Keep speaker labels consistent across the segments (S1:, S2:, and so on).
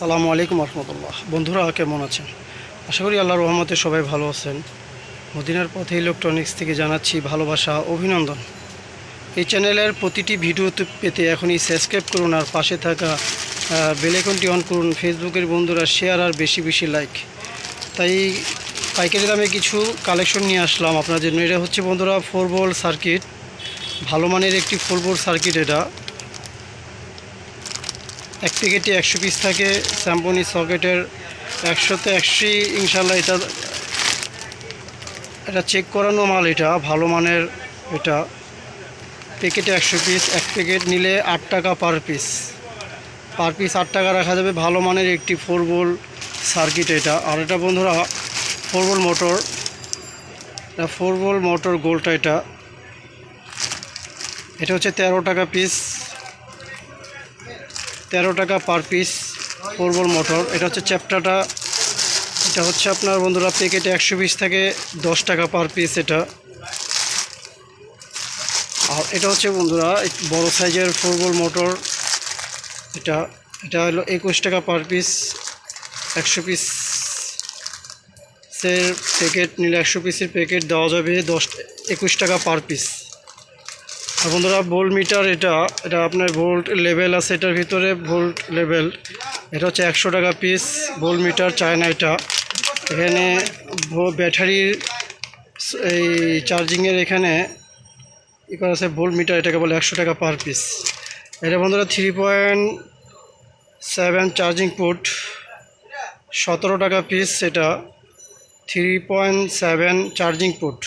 S1: সালামু আলাইকুম রহমতুল্লাহ বন্ধুরা, কেমন আছেন? আশা করি আল্লাহ রহমতে সবাই ভালো আছেন। মদিনার পথে ইলেকট্রনিক্স থেকে জানাচ্ছি ভালোবাসা, অভিনন্দন। এই চ্যানেলের প্রতিটি ভিডিও পেতে এখনই সাবস্ক্রাইব করুন আর পাশে থাকা বেলেকনটি অন করুন, ফেসবুকের বন্ধুরা শেয়ার আর বেশি বেশি লাইক। তাই পাইকারি দামে কিছু কালেকশন নিয়ে আসলাম আপনার জন্য। এটা হচ্ছে বন্ধুরা ফোর বল সার্কিট। ভালো মানের একটি ফোর বল সার্কিট এটা। এক প্যাকেটে একশো পিস থাকে স্যাম্পনি সকেটের একশোতে একশো ইনশাল্লাহ এটা এটা চেক করানো মাল এটা, ভালো মানের এটা। প্যাকেটে একশো পিস এক প্যাকেট নিলে আট টাকা পার পিস পার পিস আট টাকা রাখা যাবে, ভালো মানের একটি ফোর বোল সার্কিট এটা। আর এটা বন্ধুরা ফোর বোল মোটর এটা ফোর বোল মোটর গোলটা এটা। এটা হচ্ছে তেরো টাকা পিস তেরো টাকা পার পিস ফোরবল মোটর এটা হচ্ছে চ্যাপ্টাটা। এটা হচ্ছে আপনার বন্ধুরা প্যাকেটে একশো পিস থেকে দশ টাকা পার পিস এটা। আর এটা হচ্ছে বন্ধুরা বড় সাইজের ফোরবল মোটর এটা এটা হলো একুশ টাকা পার পিস একশো পিসের প্যাকেট নিলে একশো পিসের প্যাকেট দেওয়া যাবে দশ, একুশ টাকা পার পিস বন্ধুরা ভোল্ট মিটার এটা এটা আপনার ভোল্ট লেভেল আছে এটার ভিতরে ভোল্ট লেভেল এটা হচ্ছে একশো টাকা পিস ভোল্ট মিটার চায়না এটা। এখানে ব্যাটারির এই চার্জিংয়ের এখানে ই করা আছে ভোল্ট মিটার এটাকে বলে একশো টাকা পার পিস এটা বন্ধুরা three point seven charging port সতেরো টাকা পিস এটা। Three point seven charging port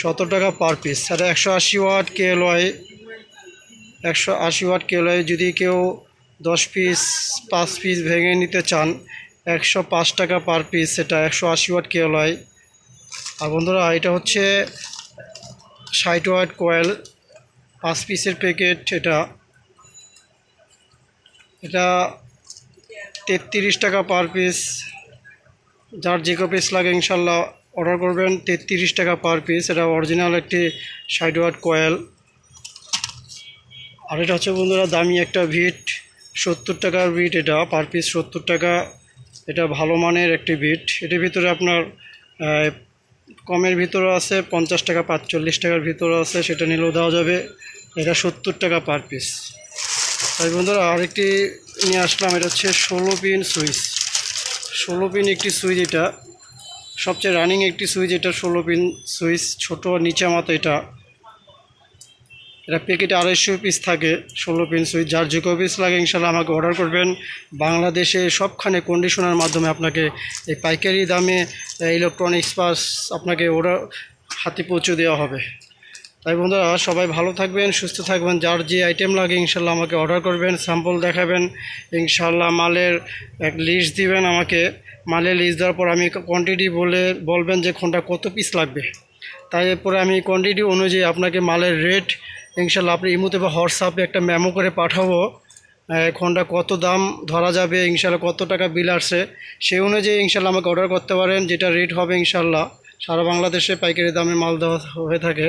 S1: সতেরো টাকা পার পিস আর একশো আশি ওয়াট কেএলওয়াই একশো আশি ওয়াট কেএলওয়াই যদি কেউ দশ পিস পাঁচ পিস ভেঙে নিতে চান, একশো পাঁচ টাকা পার পিস সেটা একশো আশি ওয়াট কেএলওয়াই আর বন্ধুরা, এটা হচ্ছে ষাট ওয়াট কয়েল পাঁচ পিসের প্যাকেট এটা। এটা তেত্রিশ টাকা পার পিস যার যে পিস লাগে ইনশাল্লাহ অর্ডার করবেন তেত্রিশ টাকা পার পিস। এটা অরিজিনাল একটি ওয়াট কয়েল। আর এটা হচ্ছে বন্ধুরা দামি একটা ভিট। সত্তর টাকার বিট এটা, পার পিস সত্তর টাকা। এটা ভালো মানের একটি বিট এটার ভিতরে আপনার কমের ভিতরে আছে পঞ্চাশ টাকা, পাঁচচল্লিশ টাকার ভিতরে আছে, সেটা নিলেও দেওয়া যাবে। এটা সত্তর টাকা পার পিস। তাই বন্ধুরা আরেকটি নিয়ে আসলাম, এটা হচ্ছে ষোলো পিন সুইচ। ষোলো পিন একটি সুইচ এটা। সবচেয়ে রানিং একটি সুইচ, এটা ষোলো পিন সুইচ, ছোটো নিচে মতো এটা। এটা প্যাকেটে আড়াইশো পিস থাকে, ষোলো পিন সুইচ। যার যে পিস লাগে, ইনশাল্লাহ আমাকে অর্ডার করবেন। বাংলাদেশে সবখানে কন্ডিশনার মাধ্যমে আপনাকে এই পাইকারি দামে ইলেকট্রনিক্স পাস আপনাকে ওরা হাতে পৌঁছে দেওয়া হবে। তাই বন্ধুরা, সবাই ভালো থাকবেন, সুস্থ থাকবেন। যার যে আইটেম লাগে, ইনশাল্লাহ আমাকে অর্ডার করবেন স্যাম্পল দেখাবেন। ইনশাল্লাহ মালের এক লিস্ট দিবেন আমাকে। মালের লিস্ট দেওয়ার পর আমি কোয়ান্টিটি বলে, বলবেন যে কোনটা কত পিস লাগবে। তাই এরপরে আমি কোয়ান্টিটি অনুযায়ী আপনাকে মালের রেট ইনশাল্লাহ আপনি ইমুতে বা হোয়াটসঅ্যাপে একটা মেমো করে পাঠাবো। কোনটা কত দাম ধরা যাবে, ইনশাল্লাহ কত টাকা বিল আসছে। সেই অনুযায়ী ইনশাল্লাহ আমাকে অর্ডার করতে পারেন, যেটা রেট হবে ইনশাল্লাহ। সারা বাংলাদেশে পাইকারি দামে মাল দেওয়া হয়ে থাকে।